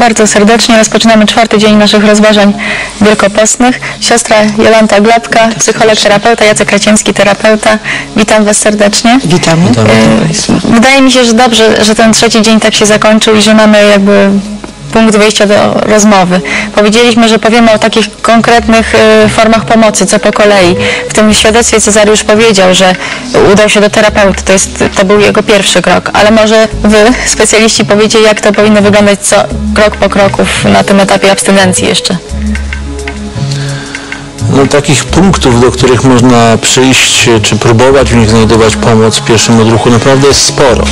Bardzo serdecznie. Rozpoczynamy czwarty dzień naszych rozważań wielkopostnych. Siostra Jolanta Glebka, psycholog, terapeuta, Jacek Kraciński, terapeuta. Witam Was serdecznie. Witamy. E, Wydaje mi się, że dobrze, że ten trzeci dzień tak się zakończył i że mamy jakby punkt wyjścia do rozmowy. Powiedzieliśmy, że powiemy o takich konkretnych e, formach pomocy, co po kolei. W tym świadectwie Cezariusz powiedział, że udał się do terapeuty, to, jest, to był jego pierwszy krok, ale może Wy, specjaliści, powiecie, jak to powinno wyglądać co krok po kroku na tym etapie abstynencji jeszcze. No, takich punktów, do których można przyjść, czy próbować w nich znajdować pomoc w pierwszym odruchu naprawdę jest sporo.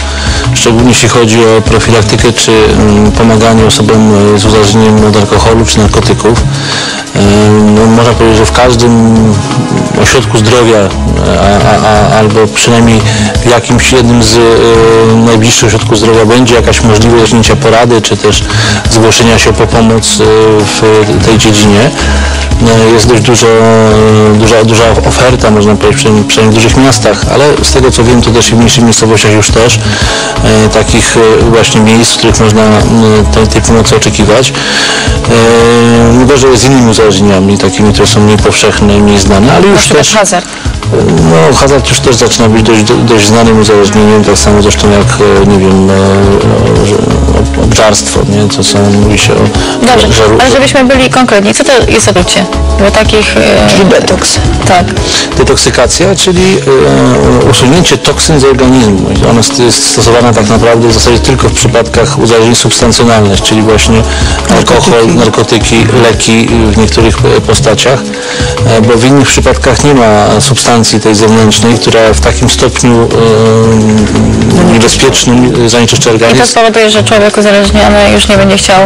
Szczególnie jeśli chodzi o profilaktykę, czy mm, pomaganie osobom e, z uzależnieniem od alkoholu, czy narkotyków. E, No, można powiedzieć, że w każdym ośrodku zdrowia, a, a, albo przynajmniej w jakimś jednym z e, najbliższych ośrodków zdrowia będzie jakaś możliwość wzięcia porady, czy też zgłoszenia się po pomoc e, w tej dziedzinie. No, Jest dość dużo, duża, duża oferta, można powiedzieć, przynajmniej, przynajmniej w dużych miastach, ale z tego co wiem, to też i w mniejszych miejscowościach już też e, takich właśnie miejsc, w których można tej, tej pomocy oczekiwać. E, Mówię, że z innymi uzależnieniami, takimi, które są mniej powszechne, mniej znane, ale już przykład też hazard. No, hazard już też zaczyna być dość, dość znanym uzależnieniem, tak samo zresztą jak, e, nie wiem, e, e, obżarstwo, nie? Co są, mówi się o... Dobrze, że- ale żebyśmy byli konkretni, co to jest odczucie? Bo takich... Czyli detoks. Tak. Detoksykacja, czyli usunięcie toksyn z organizmu. Ona st- jest stosowana tak naprawdę w zasadzie tylko w przypadkach uzależnień substancjonalnych, czyli właśnie alkohol, narkotyki, leki w niektórych postaciach, bo w innych przypadkach nie ma substancji tej zewnętrznej, która w takim stopniu niebezpiecznym zanieczyszcza I to organizm. spowoduje, że człowiek uzależniony już nie będzie chciał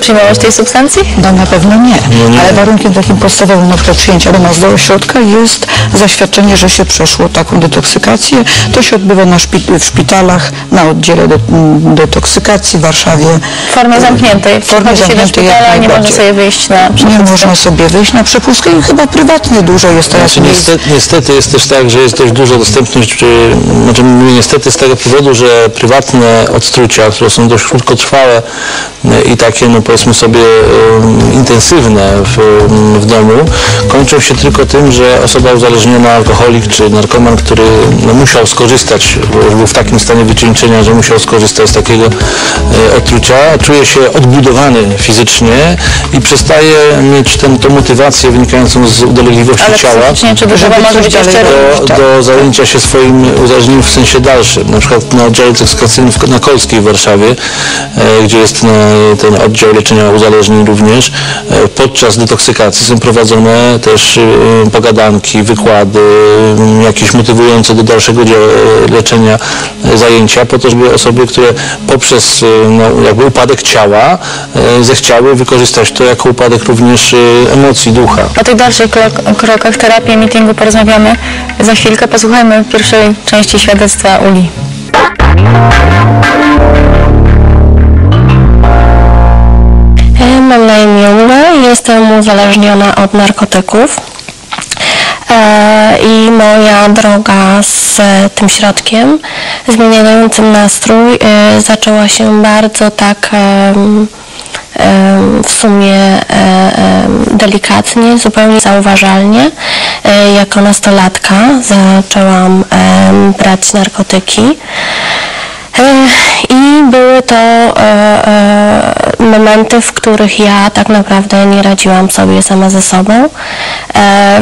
przyjmować tej substancji? No na pewno nie. Nie. Ale warunkiem takim podstawowym na przykład przyjęcia do nas do ośrodka jest zaświadczenie, że się przeszło taką detoksykację. To się odbywa na szpi- w szpitalach, na oddziale de- m, detoksykacji w Warszawie. W formie zamkniętej. W formie do zamkniętej jak szpitala nie można sobie wyjść na Nie przepustkę. można sobie wyjść na przepustkę i chyba prywatnie dużo jest teraz Znaczy, niestety, niestety jest też tak, że jest dość duża dostępność, czy, znaczy mówię niestety z tego powodu, że prywatne odtrucia, które są dość krótkotrwałe e, i takie, no powiedzmy sobie, e, intensywne w, w domu, kończą się tylko tym, że osoba uzależniona, alkoholik czy narkoman, który no, musiał skorzystać, bo był w takim stanie wycieńczenia, że musiał skorzystać z takiego e, odtrucia, czuje się odbudowany fizycznie i przestaje mieć tę tą motywację wynikającą z udolegliwości Ale ciała robić. do, do zajęcia się swoim uzależnieniem w sensie dalszym. Na przykład na oddziale detoksykacyjnym w- na Kolskiej w Warszawie, e, gdzie jest na, ten oddział leczenia uzależnień również, e, podczas detoksykacji są prowadzone też e, pogadanki, wykłady, m, jakieś motywujące do dalszego dzia- leczenia e, zajęcia, po to, żeby osoby, które poprzez e, no, jakby upadek ciała e, zechciały wykorzystać to jako upadek również e, emocji, ducha. O tych dalszych krok, krokach terapii, meetingu porozmawiamy za chwilkę. Posłuchajmy pierwszej części świadectwa Uli. Mam na imię Ula, jestem uzależniona od narkotyków. E, I moja droga z e, tym środkiem zmieniającym nastrój e, zaczęła się bardzo tak w sumie delikatnie, zupełnie zauważalnie. Jako nastolatka zaczęłam brać narkotyki. E, I były to e, e, momenty, w których ja tak naprawdę nie radziłam sobie sama ze sobą,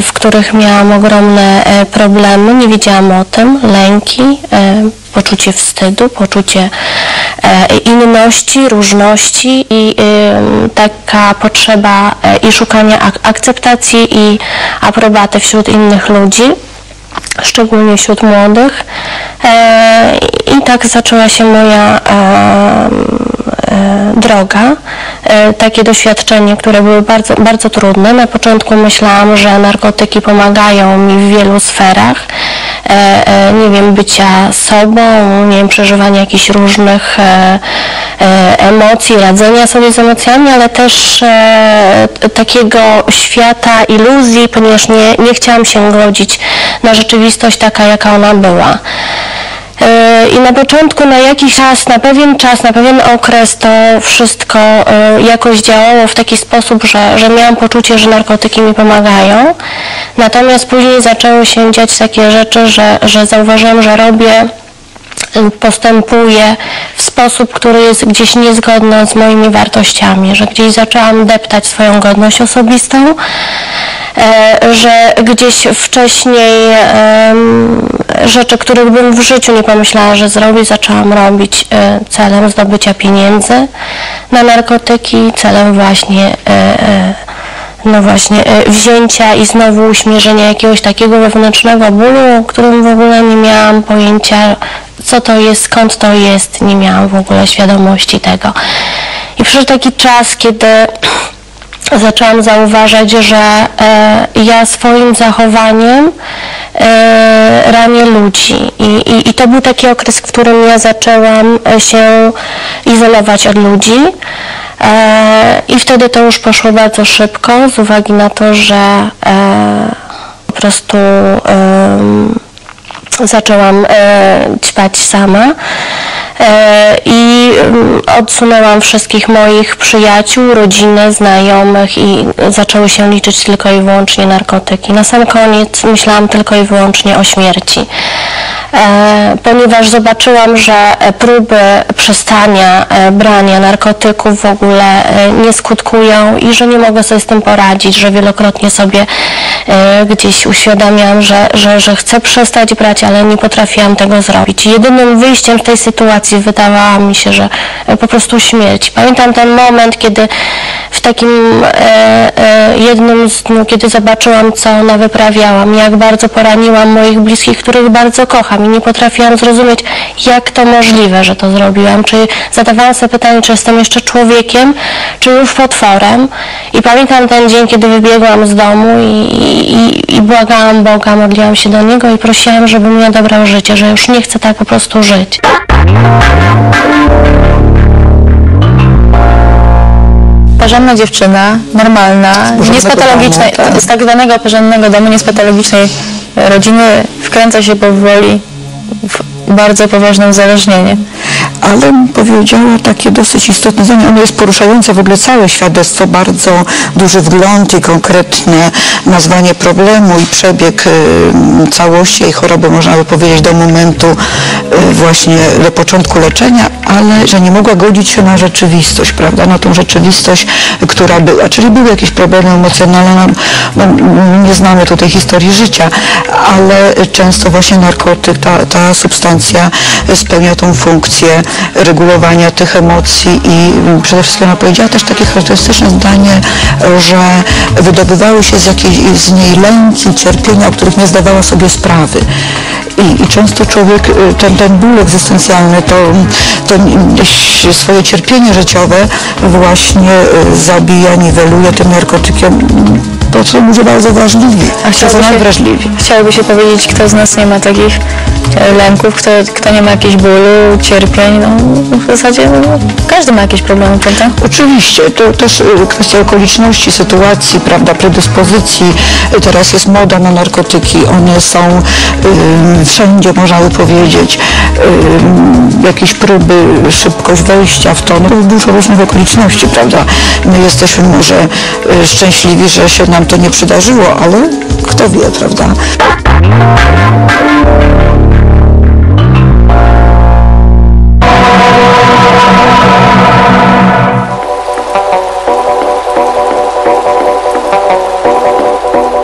w których miałam ogromne problemy, nie wiedziałam o tym, lęki, poczucie wstydu, poczucie inności, różności i taka potrzeba i szukania ak- akceptacji i aprobaty wśród innych ludzi szczególnie wśród młodych. E, I tak zaczęła się moja e, droga. E, takie doświadczenia, które były bardzo, bardzo trudne. Na początku myślałam, że narkotyki pomagają mi w wielu sferach. Nie wiem, bycia sobą, nie wiem, przeżywania jakichś różnych emocji, radzenia sobie z emocjami, ale też takiego świata iluzji, ponieważ nie, nie chciałam się godzić na rzeczywistość taka, jaka ona była. E, I na początku na jakiś czas, na pewien czas, na pewien okres to wszystko e, jakoś działało w taki sposób, że, że miałam poczucie, że narkotyki mi pomagają. Natomiast później zaczęły się dziać takie rzeczy, że, że zauważyłam, że robię postępuję w sposób, który jest gdzieś niezgodny z moimi wartościami, że gdzieś zaczęłam deptać swoją godność osobistą, że gdzieś wcześniej rzeczy, których bym w życiu nie pomyślała, że zrobię, zaczęłam robić e, celem zdobycia pieniędzy na narkotyki, celem właśnie e, e, no właśnie, e, wzięcia i znowu uśmierzenia jakiegoś takiego wewnętrznego bólu, o którym w ogóle nie miałam pojęcia, co to jest, skąd to jest, nie miałam w ogóle świadomości tego. I przyszedł taki czas, kiedy zaczęłam zauważać, że e, ja swoim zachowaniem e, ranię ludzi. I, i, I to był taki okres, w którym ja zaczęłam e, się izolować od ludzi. I wtedy to już poszło bardzo szybko, z uwagi na to, że po prostu zaczęłam ćpać sama i mm, odsunęłam wszystkich moich przyjaciół, rodzinę, znajomych i zaczęły się liczyć tylko i wyłącznie narkotyki. Na sam koniec myślałam tylko i wyłącznie o śmierci. E, ponieważ zobaczyłam, że e, próby przestania e, brania narkotyków w ogóle nie skutkują i że nie mogę sobie z tym poradzić, że wielokrotnie sobie gdzieś uświadamiam, że, że, że chcę przestać brać, ale nie potrafiłam tego zrobić. Jedynym wyjściem z tej sytuacji wydawała mi się, że po prostu śmierć. Pamiętam ten moment, kiedy w takim jednym z dni, kiedy zobaczyłam, co ona wyprawiała, jak bardzo poraniłam moich bliskich, których bardzo kocham i nie potrafiłam zrozumieć, jak to możliwe, że to zrobiłam. Czy zadawałam sobie pytanie, czy jestem jeszcze człowiekiem, czy już potworem. I pamiętam ten dzień, kiedy wybiegłam z domu i, i, i błagałam Boga, modliłam się do Niego i prosiłam, żeby mi odebrał życie, że już nie chcę tak po prostu żyć. Porządna dziewczyna, normalna, nie z patologicznej, domu, tak. z tak zwanego porządnego domu, nie z patologicznej rodziny, wkręca się powoli w bardzo poważne uzależnienie. Ale powiedziała takie dosyć istotne zdanie. Ono jest poruszające w ogóle całe świadectwo, bardzo duży wgląd i konkretne nazwanie problemu i przebieg y, całości jej choroby, można by powiedzieć, do momentu y, właśnie do początku leczenia, ale że nie mogła godzić się na rzeczywistość, prawda, na tą rzeczywistość, która była. Czyli były jakieś problemy emocjonalne, no, no, nie znamy tutaj historii życia, ale często właśnie narkotyk, ta, ta substancja spełnia tą funkcję regulowania tych emocji i mm, przede wszystkim ona powiedziała też takie charakterystyczne zdanie, że wydobywały się z z niej lęki, cierpienia, o których nie zdawała sobie sprawy. I, i często człowiek, y, ten, ten ból egzystencjalny, to, to swoje cierpienie życiowe właśnie y, zabija, niweluje tym narkotykiem, to są ludzie bardzo wrażliwi, A czasem chciałoby się, chciałoby się powiedzieć, kto z nas nie ma takich e, lęków, kto, kto nie ma jakichś bólu, cierpień, no w zasadzie no, każdy ma jakieś problemy, prawda? Oczywiście, to też y, kwestia okoliczności, sytuacji, prawda, predyspozycji. Teraz jest moda na narkotyki, one są wszędzie, można by powiedzieć. Jakieś próby, szybkość wejścia w to, no dużo różnych okoliczności, prawda. My jesteśmy może y, szczęśliwi, że się nam to nie przydarzyło, ale kto wie, prawda.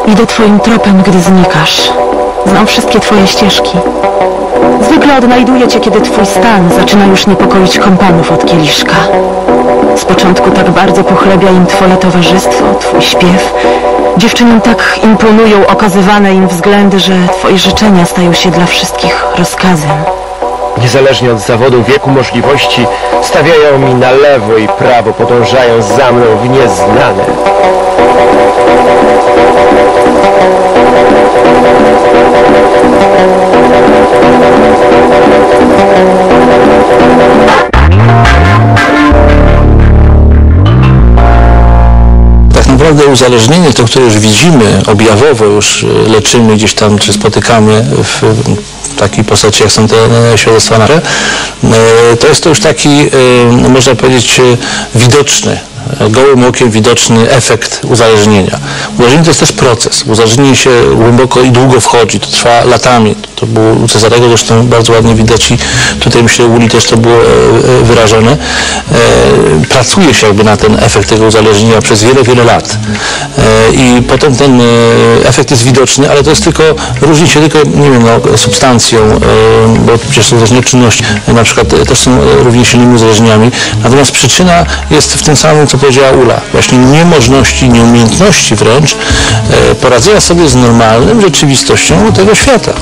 Idę twoim tropem, gdy znikasz. Znam wszystkie twoje ścieżki. Zwykle odnajduję cię, kiedy twój stan zaczyna już niepokoić kompanów od kieliszka. Z początku tak bardzo pochlebia im twoje towarzystwo, twój śpiew. Dziewczynom tak imponują okazywane im względy, że twoje życzenia stają się dla wszystkich rozkazem. Niezależnie od zawodu, wieku, możliwości, stawiają mi na lewo i prawo, podążają za mną w nieznane. Tak naprawdę uzależnienie, to które już widzimy objawowo, już y, leczymy gdzieś tam, czy spotykamy w w takiej postaci, jak są te świadectwa nasze, e, to jest to już taki, e, można powiedzieć, e, widoczny gołym okiem widoczny efekt uzależnienia. Uzależnienie to jest też proces. Uzależnienie się głęboko i długo wchodzi, to trwa latami. To było u Cezarego zresztą bardzo ładnie widać i tutaj myślę u Uli też to było e, e, wyrażone. E, Pracuje się jakby na ten efekt tego uzależnienia przez wiele, wiele lat. I potem ten efekt jest widoczny, ale to jest tylko, różni się tylko, nie wiem, no, substancją, bo przecież różne czynności, e, na przykład też są e, równie silnymi uzależnieniami. Natomiast przyczyna jest w tym samym, co powiedziała Ula. Właśnie niemożności, nieumiejętności wręcz poradzenia sobie z normalnym rzeczywistością tego świata.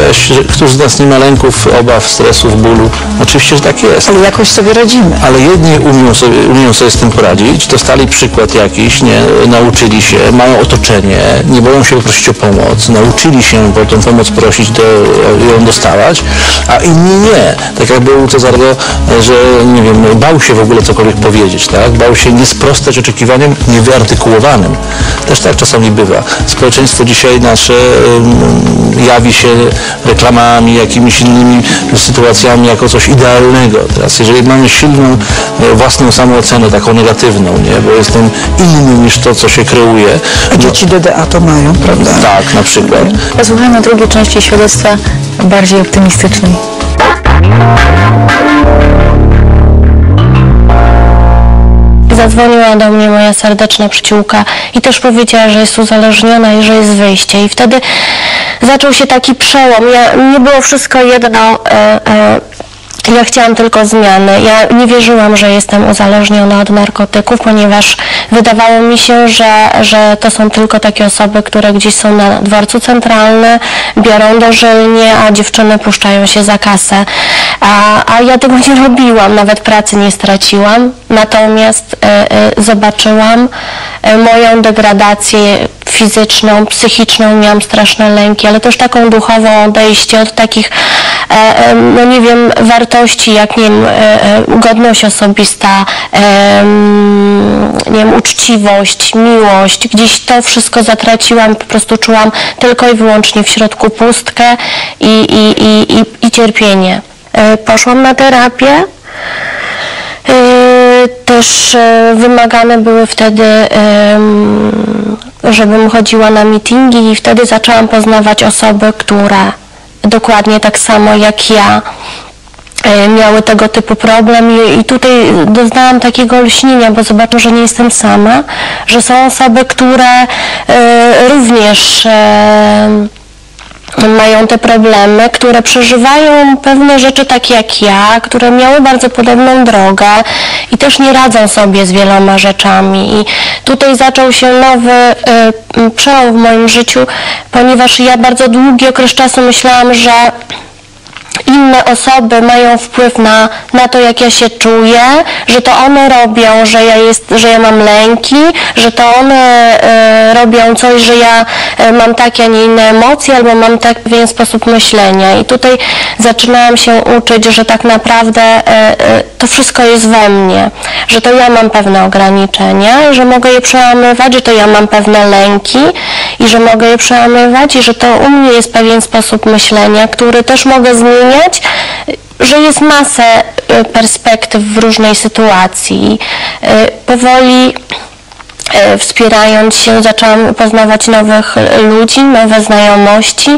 Powiedziałaś, że któż z nas nie ma lęków, obaw, stresów, bólu. Oczywiście, że tak jest. Ale jakoś sobie radzimy. Ale jedni umią sobie, umieją sobie z tym poradzić, dostali przykład jakiś, nie, nauczyli się, mają otoczenie, nie boją się poprosić o pomoc, nauczyli się po tą pomoc prosić, do, ją dostawać, a inni nie. Tak jak było u Cezarego, e, że nie wiem, bał się w ogóle cokolwiek powiedzieć, tak? Bał się nie sprostać oczekiwaniom niewyartykułowanym. Też tak czasami bywa. Społeczeństwo dzisiaj nasze jawi się reklamami, jakimiś innymi sytuacjami jako coś idealnego. Teraz jeżeli mamy silną e, własną samoocenę, taką negatywną, nie? bo jestem inny niż to, co się kreuje. A dzieci DDA to mają, prawda? Tak, na przykład. Posłuchajmy drugiej części świadectwa bardziej optymistycznej. Zadzwoniła do mnie moja serdeczna przyjaciółka i też powiedziała, że jest uzależniona i że jest wyjście. I wtedy zaczął się taki przełom. Ja, nie było wszystko jedno. E, e, ja chciałam tylko zmiany. Ja nie wierzyłam, że jestem uzależniona od narkotyków, ponieważ wydawało mi się, że, że to są tylko takie osoby, które gdzieś są na dworcu centralnym, biorą dożylnie, a dziewczyny puszczają się za kasę. A, a ja tego nie robiłam, nawet pracy nie straciłam. Natomiast e, e, zobaczyłam e, moją degradację fizyczną, psychiczną, miałam straszne lęki, ale też taką duchową odejście od takich, no nie wiem, wartości jak, nie wiem, godność osobista, mm, nie wiem, uczciwość, miłość. Gdzieś to wszystko zatraciłam, po prostu czułam tylko i wyłącznie w środku pustkę i, i, i, i, i cierpienie. E, Poszłam na terapię. E, Też e, wymagane były wtedy, żebym chodziła na mityngi i wtedy zaczęłam poznawać osoby, które dokładnie tak samo jak ja miały tego typu problem i, i tutaj doznałam takiego lśnienia, bo zobaczyłam, że nie jestem sama, że są osoby, które również mają te problemy, które przeżywają pewne rzeczy takie jak ja, które miały bardzo podobną drogę i też nie radzą sobie z wieloma rzeczami. I tutaj zaczął się nowy y, y, przełom w moim życiu, ponieważ ja bardzo długi okres czasu myślałam, że inne osoby mają wpływ na, na to, jak ja się czuję, że to one robią, że ja, jest, że ja mam lęki, że to one e, robią coś, że ja e, mam takie, a nie inne emocje, albo mam tak pewien sposób myślenia. I tutaj zaczynałam się uczyć, że tak naprawdę e, to wszystko jest we mnie, że to ja mam pewne ograniczenia, że mogę je przełamywać, że to ja mam pewne lęki i że mogę je przełamywać i że to u mnie jest pewien sposób myślenia, który też mogę zmieniać, że jest masę e, perspektyw w różnej sytuacji. E, Powoli wspierając się, zaczęłam poznawać nowych ludzi, nowe znajomości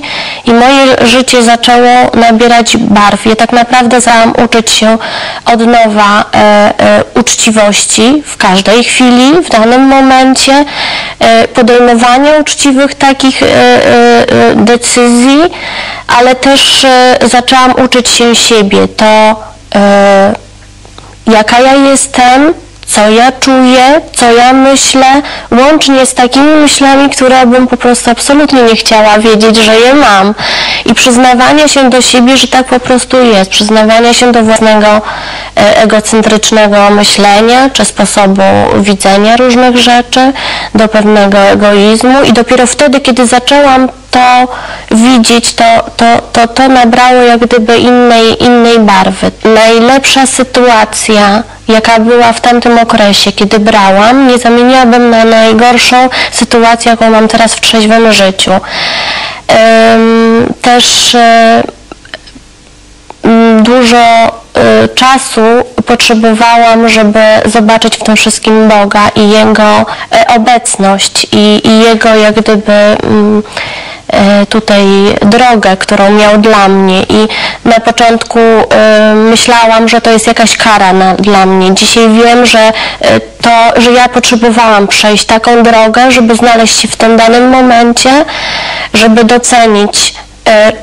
i moje życie zaczęło nabierać barw. Ja tak naprawdę zaczęłam uczyć się od nowa e, e, uczciwości w każdej chwili, w danym momencie, e, podejmowania uczciwych takich e, e, e, decyzji, ale też e, zaczęłam uczyć się siebie. To e, jaka ja jestem, co ja czuję, co ja myślę, łącznie z takimi myślami, które bym po prostu absolutnie nie chciała wiedzieć, że je mam. I przyznawania się do siebie, że tak po prostu jest. Przyznawania się do własnego e, egocentrycznego myślenia, czy sposobu widzenia różnych rzeczy, do pewnego egoizmu. I dopiero wtedy, kiedy zaczęłam to widzieć, to, to, to, to nabrało jak gdyby innej, innej barwy. Najlepsza sytuacja, jaka była w tamtym okresie, kiedy brałam, nie zamieniłabym na najgorszą sytuację, jaką mam teraz w trzeźwym życiu. Też e, dużo y, czasu potrzebowałam, żeby zobaczyć w tym wszystkim Boga i Jego y, obecność i, i Jego jak gdyby tutaj drogę, którą miał dla mnie i na początku y, myślałam, że to jest jakaś kara na, dla mnie. Dzisiaj wiem, że y, to, że ja potrzebowałam przejść taką drogę, żeby znaleźć się w tym danym momencie, żeby docenić, e,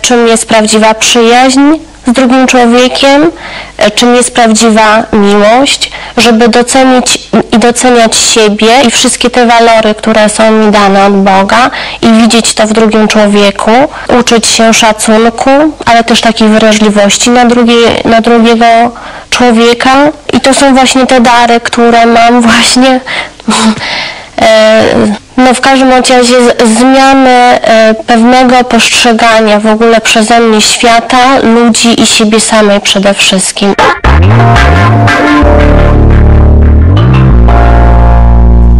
czym jest prawdziwa przyjaźń z drugim człowiekiem, e, czym jest prawdziwa miłość, żeby docenić i doceniać siebie i wszystkie te walory, które są mi dane od Boga i widzieć to w drugim człowieku, uczyć się szacunku, ale też takiej wrażliwości na, drugie, na drugiego człowieka. I to są właśnie te dary, które mam właśnie E, no w każdym razie zmiany e, pewnego postrzegania w ogóle przeze mnie świata, ludzi i siebie samej przede wszystkim.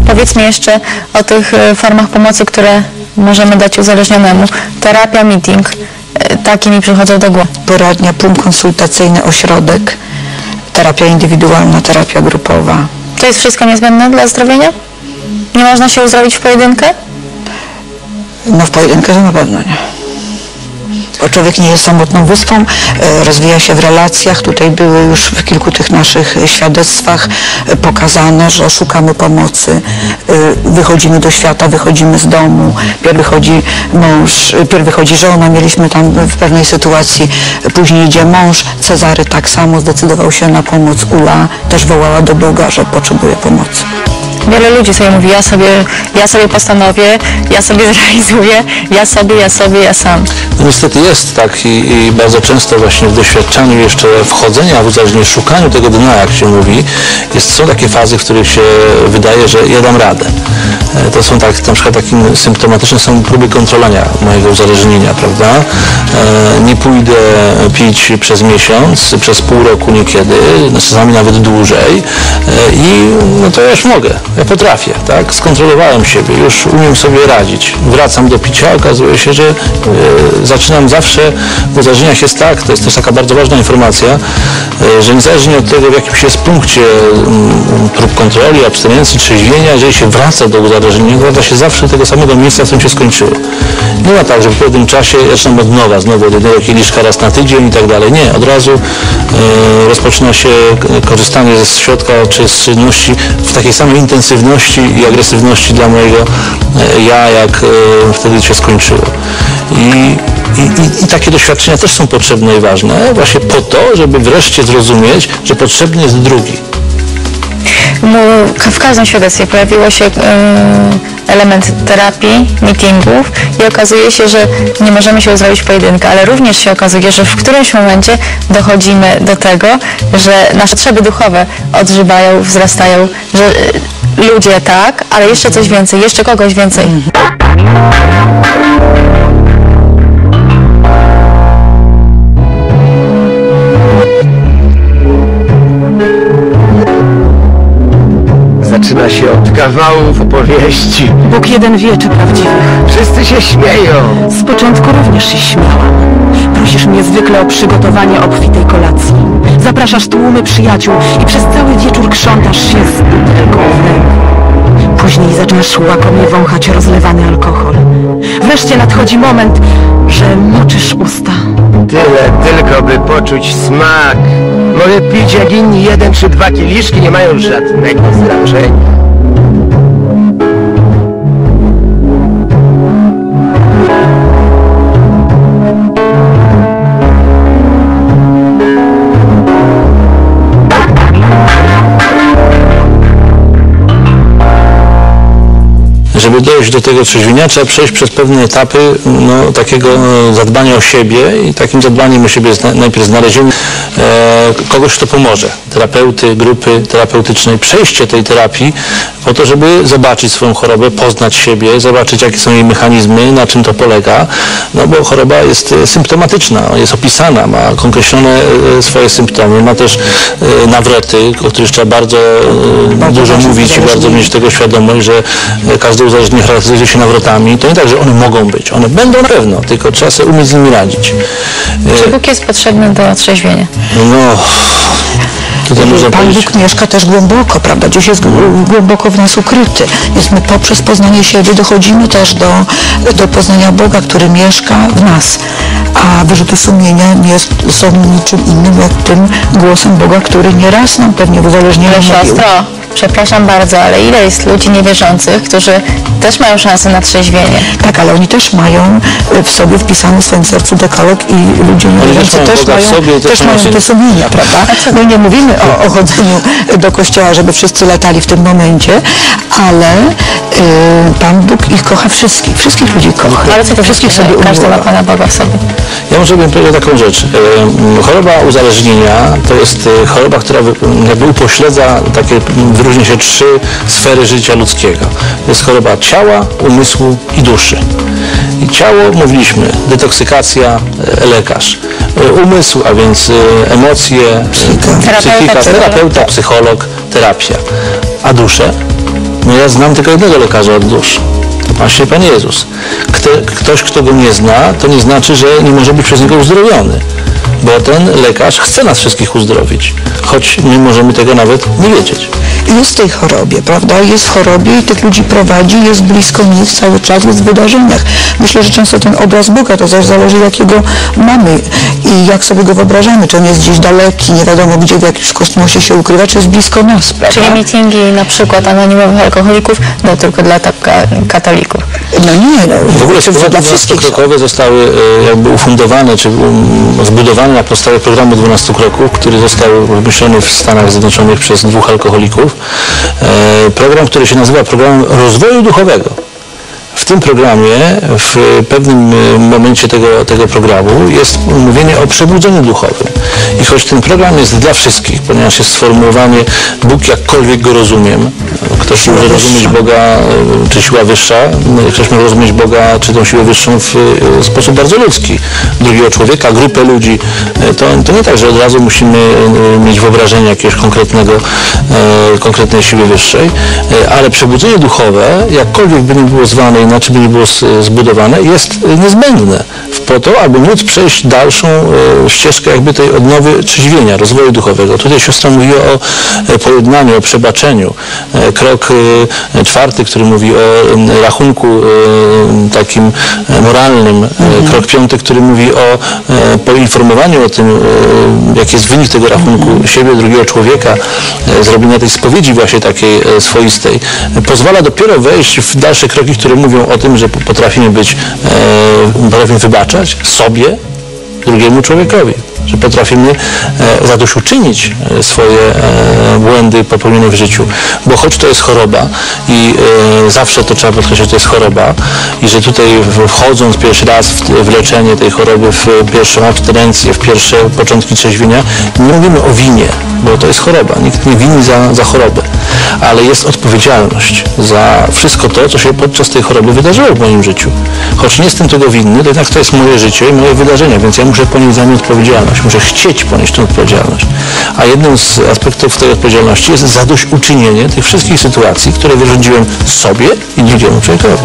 Powiedzmy jeszcze o tych e, formach pomocy, które możemy dać uzależnionemu. Terapia, meeting. E, Takie mi przychodzą do głowy. Poradnia, punkt konsultacyjny, ośrodek, terapia indywidualna, terapia grupowa. To jest wszystko niezbędne dla zdrowienia? Nie można się uzdrowić w pojedynkę? No w pojedynkę to na pewno nie. Bo człowiek nie jest samotną wyspą, e, rozwija się w relacjach. Tutaj były już w kilku tych naszych świadectwach e, pokazane, że szukamy pomocy, e, wychodzimy do świata, wychodzimy z domu, pierw wychodzi mąż, żona, mieliśmy tam w pewnej sytuacji, później idzie mąż, Cezary tak samo zdecydował się na pomoc, Ula też wołała do Boga, że potrzebuje pomocy. Wiele ludzi sobie mówi, ja sobie, ja sobie postanowię, ja sobie zrealizuję, ja sobie, ja sobie, ja sam. No niestety jest tak i, i bardzo często właśnie w doświadczaniu jeszcze wchodzenia w uzależnienie, szukaniu tego dna, jak się mówi, jest, są takie fazy, w których się wydaje, że ja dam radę. E, To są tak, na przykład takim symptomatyczne są próby kontrolowania mojego uzależnienia, prawda? E, Nie pójdę pić przez miesiąc, przez pół roku niekiedy, czasami nawet dłużej e, i no to ja już mogę, ja potrafię, tak? Skontrolowałem siebie, już umiem sobie radzić. Wracam do picia, okazuje się, że zaczynam zawsze, w uzależnieniach jest tak, to jest też taka bardzo ważna informacja, że niezależnie od tego, w jakimś jest punkcie mm, prób kontroli, abstynencji, trzeźwienia, jeżeli się wraca do uzależnienia, wraca się zawsze tego samego miejsca, w którym się skończyło. Nie ma tak, że w pewnym czasie zaczynam od nowa, znowu od jednego kieliszka raz na tydzień i tak dalej. Nie, od razu e, rozpoczyna się korzystanie ze środka czy z czynności w takiej samej intensywności i agresywności dla mojego e, ja, jak e, wtedy się skończyło. I, i, i, I takie doświadczenia też są potrzebne i ważne właśnie po to, żeby wreszcie zrozumieć, że potrzebny jest drugi. Mu- W każdym świadectwie pojawiło się element terapii, meetingów i okazuje się, że nie możemy się uzdrowić w pojedynkę, ale również się okazuje, że w którymś momencie dochodzimy do tego, że nasze potrzeby duchowe odżywają, wzrastają, że e, ludzie tak, ale jeszcze coś więcej, jeszcze kogoś więcej. Zaczyna się od kawałów opowieści. Bóg jeden wie, czy prawdziwych. Wszyscy się śmieją. Z początku również się śmiałam. Prosisz mnie zwykle o przygotowanie obfitej kolacji. Zapraszasz tłumy przyjaciół i przez cały wieczór krzątasz się z butelką w ręku. Później zaczynasz łakomie wąchać rozlewany alkohol. Wreszcie nadchodzi moment, że moczysz usta. Tyle tylko, by poczuć smak. Mogę pić jak inni jeden czy dwa kieliszki, nie mają żadnego znaczenia. Żeby dojść do tego trzeźwienia, trzeba przejść przez pewne etapy no, takiego e, zadbania o siebie i takim zadbaniem o siebie najpierw znalezienie e, kogoś, kto pomoże. Terapeuty, grupy terapeutycznej. Przejście tej terapii po to, żeby zobaczyć swoją chorobę, poznać siebie, zobaczyć jakie są jej mechanizmy, na czym to polega, no bo choroba jest e, symptomatyczna, jest opisana, ma określone e, swoje symptomy, ma też e, nawroty, o których trzeba bardzo, e, dużo mówić i bardzo mieć tego świadomość, że każde uzależnienie charakteryzuje się nawrotami. To nie tak, że one mogą być, one będą na pewno, tylko trzeba sobie umieć z nimi radzić. Czy Bóg jest potrzebny do otrzeźwienia? No, tutaj można Pan powiedzieć. Bóg mieszka też głęboko, prawda? Gdzieś jest gł- głęboko w nas ukryty. Więc my poprzez poznanie siebie dochodzimy też do, do poznania Boga, który mieszka w nas. A wyrzuty sumienia nie jest, są niczym innym jak tym głosem Boga, który nieraz nam pewnie Ale mówił. siostro, przepraszam bardzo, ale ile jest ludzi niewierzących, którzy też mają szansę na trzeźwienie? Tak, ale oni też mają e, w sobie wpisany w swoim sercu dekalog i ludzie niewierzący mają też Boga w mają, sobie też też mają się- te sumienia, prawda? My nie mówimy o, o chodzeniu do kościoła, żeby wszyscy latali w tym momencie, ale y, Pan Bóg ich kocha wszystkich, wszystkich ludzi kocha. Ale co to wszystkich wszystkich sobie Każdy ma. Pana Boga w sobie. Ja może bym powiedział taką rzecz. M, Choroba uzależnienia to jest e, choroba, która jakby upośledza, takie m, wyróżnia się trzy sfery życia ludzkiego. To jest choroba ciała, umysłu i duszy. I ciało, mówiliśmy, detoksykacja, e, lekarz. E, Umysł, a więc e, emocje, Terapeuta, psychika, psycholog. terapeuta, psycholog, terapia. A duszę? No ja znam tylko jednego lekarza od dusz. To właśnie Pan Jezus. Kto, ktoś, kto go nie zna, to nie znaczy, że nie może być przez niego uzdrowiony. Bo ten lekarz chce nas wszystkich uzdrowić, choć my możemy tego nawet nie wiedzieć. Jest w tej chorobie, prawda? Jest w chorobie i tych ludzi prowadzi, jest blisko nich cały czas, jest w wydarzeniach. Myślę, że często ten obraz Boga to też zależy jakiego mamy i jak sobie go wyobrażamy. Czy on jest gdzieś daleki, nie wiadomo gdzie, w jakimś kosmosie się ukrywa, czy jest blisko nas, prawda? Czyli mitingi na przykład anonimowych alkoholików, no tylko dla ka- katolików. No nie, no, W ogóle czy programy dla wszystkich są. 12-krokowe zostały e, jakby ufundowane, czy um, zbudowane na podstawie programu 12 kroków, który został wymyślony w Stanach Zjednoczonych przez dwóch alkoholików. E, Program, który się nazywa programem rozwoju duchowego. W tym programie, w pewnym e, momencie tego, tego programu jest mówienie o przebudzeniu duchowym. I choć ten program jest dla wszystkich, ponieważ jest sformułowany Bóg jakkolwiek go rozumiem, ktoś może rozumieć Boga, e, czy siła wyższa, ktoś może rozumieć Boga, czy tą siłę wyższą w e, sposób bardzo ludzki. Drugiego człowieka, grupę ludzi. E, To, to nie tak, że od razu musimy e, mieć wyobrażenie jakiegoś konkretnego, e, konkretnej siły wyższej, e, ale przebudzenie duchowe, jakkolwiek by nie było zwane, inaczej by nie było zbudowane, jest e, niezbędne po to, aby móc przejść dalszą e, ścieżkę jakby tej odnowy trzeźwienia, rozwoju duchowego. Tutaj siostra mówiła o e, pojednaniu, o przebaczeniu. E, Krok e, czwarty, który mówi o m, rachunku e, takim moralnym. E, Krok piąty, który mówi o poinformowaniu o tym, jaki jest wynik tego rachunku siebie, drugiego człowieka, zrobienia tej spowiedzi właśnie takiej swoistej, pozwala dopiero wejść w dalsze kroki, które mówią o tym, że potrafimy być, potrafimy wybaczać sobie, drugiemu człowiekowi, że potrafimy e, zadośćuczynić e, swoje e, błędy popełnione w życiu, bo choć to jest choroba i e, zawsze to trzeba podkreślać, że to jest choroba i że tutaj wchodząc pierwszy raz w, w leczenie tej choroby, w pierwszą abstynencję, w pierwsze początki trzeźwienia, nie mówimy o winie, bo to jest choroba, nikt nie wini za, za chorobę, ale jest odpowiedzialność za wszystko to, co się podczas tej choroby wydarzyło w moim życiu. Choć nie jestem tego winny, to jednak to jest moje życie i moje wydarzenia, więc ja muszę ponieść za nie odpowiedzialność, muszę chcieć ponieść tę odpowiedzialność. A jednym z aspektów tej odpowiedzialności jest zadośćuczynienie tych wszystkich sytuacji, które wyrządziłem sobie i drugiemu człowiekowi.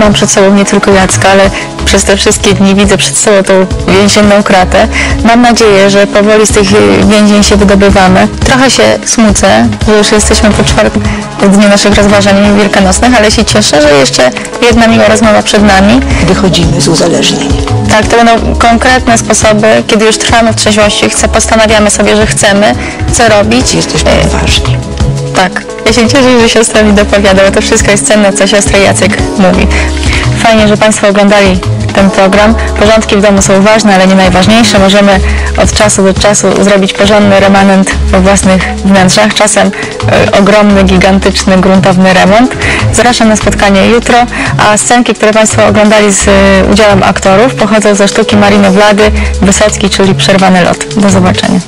Mam przed sobą nie tylko Jacka, ale przez te wszystkie dni widzę przed sobą tą więzienną kratę. Mam nadzieję, że powoli z tych więzień się wydobywamy. Trochę się smucę, że już jesteśmy po czwartym dniu naszych rozważań wielkanocnych, ale się cieszę, że jeszcze jedna miła rozmowa przed nami. Wychodzimy z uzależnień. Tak, to będą konkretne sposoby, kiedy już trwamy w trzeźwości, chce, postanawiamy sobie, że chcemy, co robić. Jesteśmy Y, odważni. Tak. Ja się cieszę, że siostra mi dopowiada, bo to wszystko jest cenne, co siostra Jacek mówi. Fajnie, że Państwo oglądali ten program. Porządki w domu są ważne, ale nie najważniejsze. Możemy od czasu do czasu zrobić porządny remanent we własnych wnętrzach. Czasem e, ogromny, gigantyczny, gruntowny remont. Zapraszam na spotkanie jutro, a scenki, które Państwo oglądali z e, udziałem aktorów pochodzą ze sztuki Mariny Wlady Wysocki, czyli Przerwany lot. Do zobaczenia.